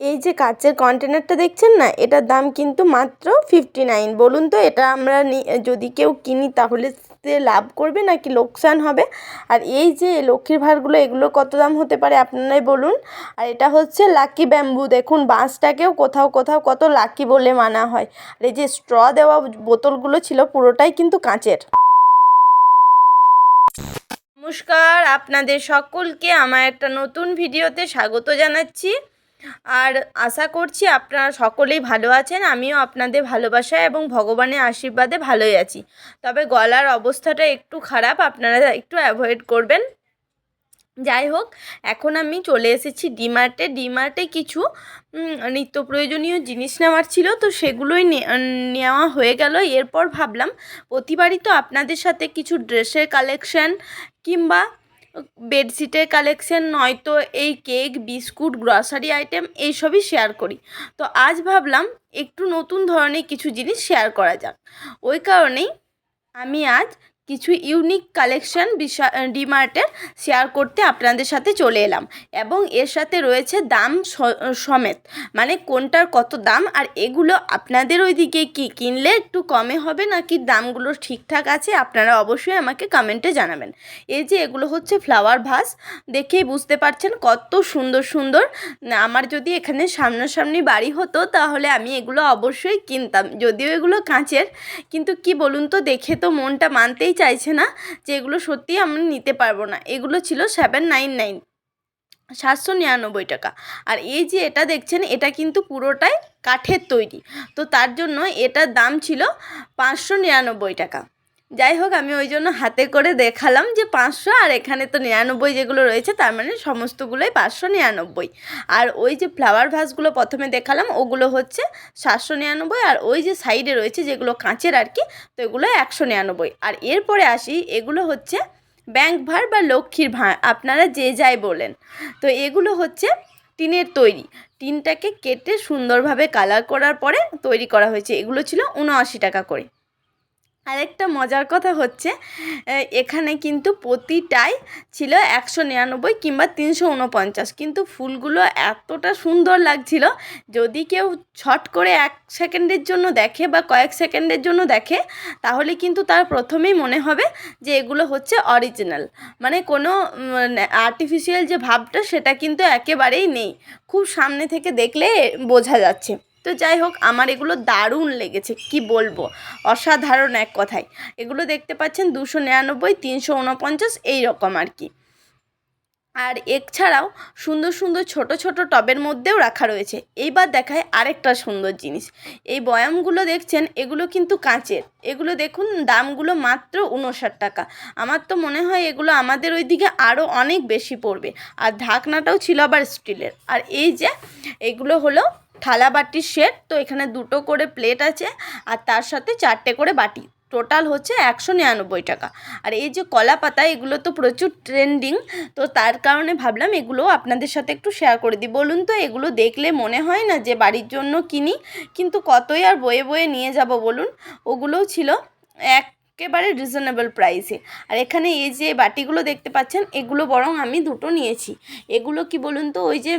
এই যে কাচের কন্টেনারটা দেখছেন না, এটার দাম কিন্তু মাত্র ফিফটি নাইন বলুন তো, এটা আমরা যদি কেউ কিনি তাহলে সে লাভ করবে নাকি লোকসান হবে? আর এই যে লক্ষ্মীর ভাঁড়গুলো, এগুলো কত দাম হতে পারে আপনারাই বলুন। আর এটা হচ্ছে লাকি ব্যাম্বু, দেখুন বাঁশটাকেও কোথাও কোথাও কত লাকি বলে মানা হয়। আর এই যে স্ট্র দেওয়া বোতলগুলো ছিল, পুরোটাই কিন্তু কাঁচের। নমস্কার, আপনাদের সকলকে আমার একটা নতুন ভিডিওতে স্বাগত জানাচ্ছি। আর আশা করছি আপনারা সকলেই ভালো আছেন, আমিও আপনাদের ভালোবাসায় এবং ভগবানের আশীর্বাদে ভালোই আছি। তবে গলার অবস্থাটা একটু খারাপ, আপনারা একটু অ্যাভয়েড করবেন। যাই হোক, এখন আমি চলে এসেছি ডিমার্টে ডিমার্টে কিছু নিত্য প্রয়োজনীয় জিনিস নেওয়ার ছিল, তো সেগুলোই নেওয়া হয়ে গেল। এরপর ভাবলাম, প্রতিবারই তো আপনাদের সাথে কিছু ড্রেসের কালেকশন কিংবা বেডশিটের কালেকশন, নয়তো এই কেক, বিস্কুট, গ্রসারি আইটেম, এইসবই শেয়ার করি। তো আজ ভাবলাম একটু নতুন ধরনের কিছু জিনিস শেয়ার করা যাক। ওই কারণেই আমি আজ কিছু ইউনিক কালেকশন বিশা ডিমার্টের শেয়ার করতে আপনাদের সাথে চলে এলাম। এবং এর সাথে রয়েছে দাম সমেত। মানে কোনটার কত দাম আর এগুলো আপনাদের ওইদিকে কি কিনলে একটু কমে হবে নাকি দামগুলো ঠিকঠাক আছে আপনারা অবশ্যই আমাকে কমেন্টে জানাবেন। এই যে এগুলো হচ্ছে ফ্লাওয়ার ভাস দেখেই বুঝতে পারছেন কত সুন্দর সুন্দর। আমার যদি এখানে সামনাসামনি বাড়ি হতো তাহলে আমি এগুলো অবশ্যই কিনতাম। যদিও এগুলো কাঁচের, কিন্তু কি বলুন তো দেখে তো মনটা মানতেই চাইছে না যে এগুলো সত্যি আমি নিতে পারব না। এগুলো ছিল সেভেন নাইন নাইন সাতশো নিরানব্বই টাকা। আর এই যে এটা দেখছেন, এটা কিন্তু পুরোটাই কাঠের তৈরি। তো তার জন্য এটার দাম ছিল পাঁচশো নিরানব্বই টাকা। যাই হোক, আমি ওই জন্য হাতে করে দেখালাম যে পাঁচশো, আর এখানে তো নিরানব্বই যেগুলো রয়েছে, তার মানে সমস্তগুলোই পাঁচশো নিরানব্বই। আর ওই যে ফ্লাওয়ার ভাসগুলো প্রথমে দেখালাম, ওগুলো হচ্ছে সাতশো নিরানব্বই, আর ওই যে সাইডে রয়েছে যেগুলো কাঁচের আর কি, তো এগুলো একশো নিরানব্বই। আর এরপরে আসি, এগুলো হচ্ছে ব্যাংক ভাঁড় বা লক্ষ্মীর ভাঁড়, আপনারা যে যাই বলেন। তো এগুলো হচ্ছে টিনের তৈরি। টিনটাকে কেটে সুন্দরভাবে কালার করার পরে তৈরি করা হয়েছে। এগুলো ছিল উনআশি টাকা করে। আরেকটা মজার কথা হচ্ছে এখানে কিন্তু প্রতিটাই ছিল একশো নিরানব্বই কিংবা তিনশো উনপঞ্চাশ কিন্তু ফুলগুলো এতটা সুন্দর লাগছিল, যদি কেউ ছট করে এক সেকেন্ডের জন্য দেখে বা কয়েক সেকেন্ডের জন্য দেখে, তাহলে কিন্তু তার প্রথমেই মনে হবে যে এগুলো হচ্ছে অরিজিনাল। মানে কোনো আর্টিফিশিয়াল যে ভাবটা, সেটা কিন্তু একেবারেই নেই। খুব সামনে থেকে দেখলে বোঝা যাচ্ছে। তো যাই হোক, আমার এগুলো দারুণ লেগেছে, কি বলব? অসাধারণ এক কথায়। এগুলো দেখতে পাচ্ছেন দুশো নিরানব্বই, তিনশো উনপঞ্চাশ এই রকম আর কি। আর এছাড়াও সুন্দর সুন্দর ছোট ছোট টবের মধ্যেও রাখা রয়েছে। এইবার দেখায় আরেকটা সুন্দর জিনিস। এই বয়ামগুলো দেখছেন, এগুলো কিন্তু কাঁচের। এগুলো দেখুন, দামগুলো মাত্র উনষাট টাকা। আমার তো মনে হয় এগুলো আমাদের ওইদিকে আরও অনেক বেশি পড়বে। আর ঢাকনাটাও ছিল আবার স্টিলের। আর এই যে, এগুলো হলো থালা বাটির সেট, তো এখানে দুটো করে প্লেট আছে আর তার সাথে চারটে করে বাটি। টোটাল হচ্ছে একশো নিরানব্বই টাকা। আর এই যে কলা পাতা, এগুলো তো প্রচুর ট্রেন্ডিং, তো তার কারণে ভাবলাম এগুলো আপনাদের সাথে একটু শেয়ার করে দিই। বলুন তো, এগুলো দেখলে মনে হয় না যে বাড়ির জন্য কিনি? কিন্তু কতই আর বয়ে বয়ে নিয়ে যাব বলুন? ওগুলোও ছিল এক একেবারে রিজনেবল প্রাইসে আর এখানে এই যে বাটিগুলো দেখতে পাচ্ছেন, এগুলো বরং আমি দুটো নিয়েছি। এগুলো কি বলুন তো, ওই যে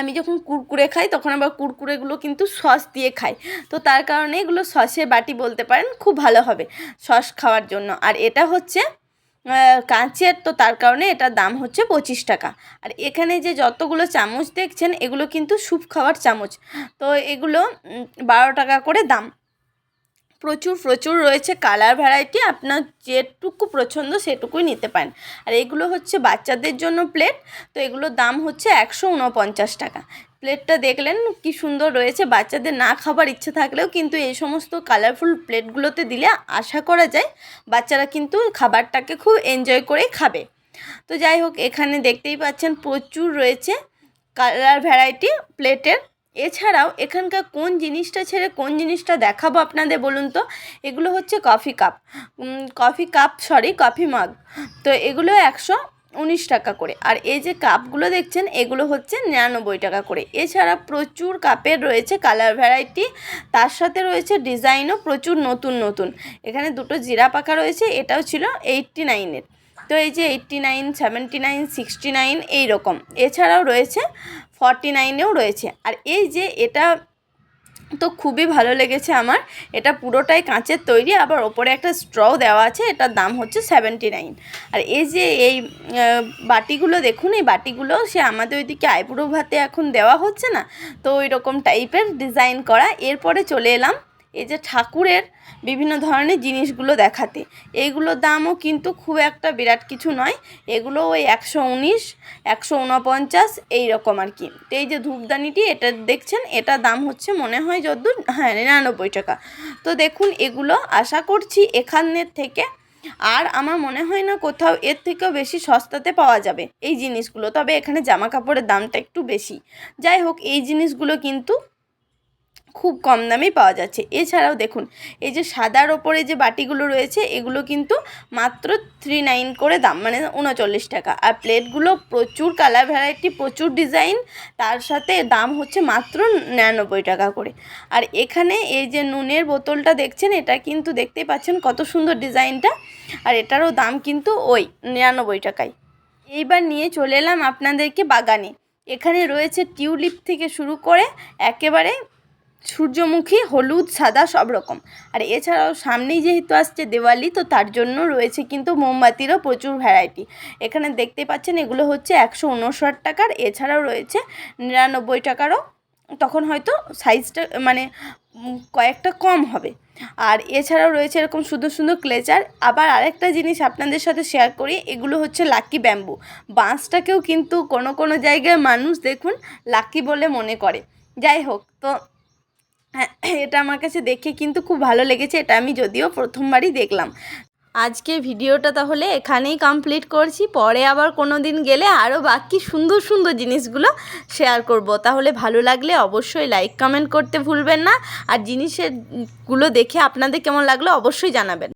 আমি যখন কুরকুরে খাই, তখন আবার কুরকুরেগুলো কিন্তু সস দিয়ে খাই। তো তার কারণে এগুলো সসের বাটি বলতে পারেন, খুব ভালো হবে সস খাওয়ার জন্য। আর এটা হচ্ছে কাঁচের, তো তার কারণে এটার দাম হচ্ছে পঁচিশ টাকা। আর এখানে যে যতগুলো চামচ দেখছেন, এগুলো কিন্তু স্যুপ খাওয়ার চামচ। তো এগুলো বারো টাকা করে দাম। প্রচুর প্রচুর রয়েছে কালার ভ্যারাইটি আপনার যেটুকু পছন্দ সেটুকুই নিতে পারেন। আর এগুলো হচ্ছে বাচ্চাদের জন্য প্লেট তো এগুলোর দাম হচ্ছে একশো উনপঞ্চাশ টাকা। প্লেটটা দেখলেন কি সুন্দর রয়েছে, বাচ্চাদের না খাবার ইচ্ছে থাকলেও কিন্তু এই সমস্ত কালারফুল প্লেটগুলোতে দিলে আশা করা যায় বাচ্চারা কিন্তু খাবারটাকে খুব এনজয় করে খাবে। তো যাই হোক, এখানে দেখতেই পাচ্ছেন প্রচুর রয়েছে কালার ভ্যারাইটি প্লেটের এছাড়াও এখানকার কোন জিনিসটা ছেড়ে কোন জিনিসটা দেখাবো আপনাদের বলুন তো? এগুলো হচ্ছে coffee cup. Coffee cup sorry coffee mug তো এগুলো একশো উনিশ টাকা করে। আর এই যে কাপগুলো দেখছেন, এগুলো হচ্ছে নিরানব্বই টাকা করে। এছাড়া প্রচুর কাপের রয়েছে কালার ভ্যারাইটি তার সাথে রয়েছে ডিজাইনও প্রচুর নতুন নতুন। এখানে দুটো জিরা পাকা রয়েছে, এটাও ছিল এইটটি নাইনের তো এই যে eighty nine seventy nine sixty nine এইরকম। এছাড়াও রয়েছে ফর্টি নাইনেও রয়েছে। আর এই যে এটা তো খুবই ভালো লেগেছে আমার। এটা পুরোটাই কাঁচের তৈরি, আবার ওপরে একটা স্ট্রও দেওয়া আছে, এটার দাম হচ্ছে সেভেন্টি নাইন। আর এই যে এই বাটিগুলো দেখুন, এই বাটিগুলো সে আমাদের ওইদিকে আইবুড়ো ভাতে এখন দেওয়া হচ্ছে না, তো ওই রকম টাইপের ডিজাইন করা। এরপরে চলে এলাম, এই যে ঠাকুরের বিভিন্ন ধরনের জিনিসগুলো দেখাতে। এইগুলোর দামও কিন্তু খুব একটা বিরাট কিছু নয়। এগুলো ওই একশো উনিশ, একশো উনপঞ্চাশ এইরকম আর কি। তো এই যে ধূপদানিটি, এটা দেখছেন, এটা দাম হচ্ছে মনে হয় যদ্দূর হ্যাঁ নিরানব্বই টাকা। তো দেখুন, এগুলো আশা করছি এখানের থেকে আর আমার মনে হয় না কোথাও এর থেকেও বেশি সস্তাতে পাওয়া যাবে এই জিনিসগুলো। তবে এখানে জামা কাপড়ের দামটা একটু বেশি। যাই হোক, এই জিনিসগুলো কিন্তু খুব কম দামেই পাওয়া যাচ্ছে। এছাড়াও দেখুন, এই যে সাদার ওপরে যে বাটিগুলো রয়েছে, এগুলো কিন্তু মাত্র থ্রি নাইন করে দাম মানে উনচল্লিশ টাকা। আর প্লেটগুলো প্রচুর কালার ভ্যারাইটি, প্রচুর ডিজাইন, তার সাথে দাম হচ্ছে মাত্র নিরানব্বই টাকা করে। আর এখানে এই যে নুনের বোতলটা দেখছেন, এটা কিন্তু দেখতেই পাচ্ছেন কত সুন্দর ডিজাইনটা, আর এটারও দাম কিন্তু ওই নিরানব্বই টাকায়। এইবার নিয়ে চলে এলাম আপনাদেরকে বাগানে। এখানে রয়েছে টিউলিপ থেকে শুরু করে একেবারে সূর্যমুখী, হলুদ, সাদা, সব রকম। আর এছাড়াও সামনেই যেহেতু আসছে দেওয়ালি, তো তার জন্য রয়েছে কিন্তু মোমবাতিরও প্রচুর ভ্যারাইটি এখানে দেখতে পাচ্ছেন এগুলো হচ্ছে একশো উনষাট টাকার, এছাড়াও রয়েছে নিরানব্বই টাকারও। তখন হয়তো সাইজটা মানে কয়েকটা কম হবে। আর এছাড়াও রয়েছে এরকম সুন্দর সুন্দর ক্লেচার আবার আরেকটা জিনিস আপনাদের সাথে শেয়ার করি, এগুলো হচ্ছে লাকি ব্যাম্বু বাঁশটাকেও কিন্তু কোনো কোনো জায়গায় মানুষ দেখুন লাকি বলে মনে করে। যাই হোক, তো এটা আমার কাছে দেখে কিন্তু খুব ভালো লেগেছে, এটা আমি যদিও প্রথমবারই দেখলাম। আজকে ভিডিওটা তাহলে এখানেই কমপ্লিট করছি, পরে আবার কোনো দিন গেলে আরও বাকি সুন্দর সুন্দর জিনিসগুলো শেয়ার করব। তাহলে ভালো লাগলে অবশ্যই লাইক কমেন্ট করতে ভুলবেন না, আর জিনিসেরগুলো দেখে আপনাদের কেমন লাগল অবশ্যই জানাবেন।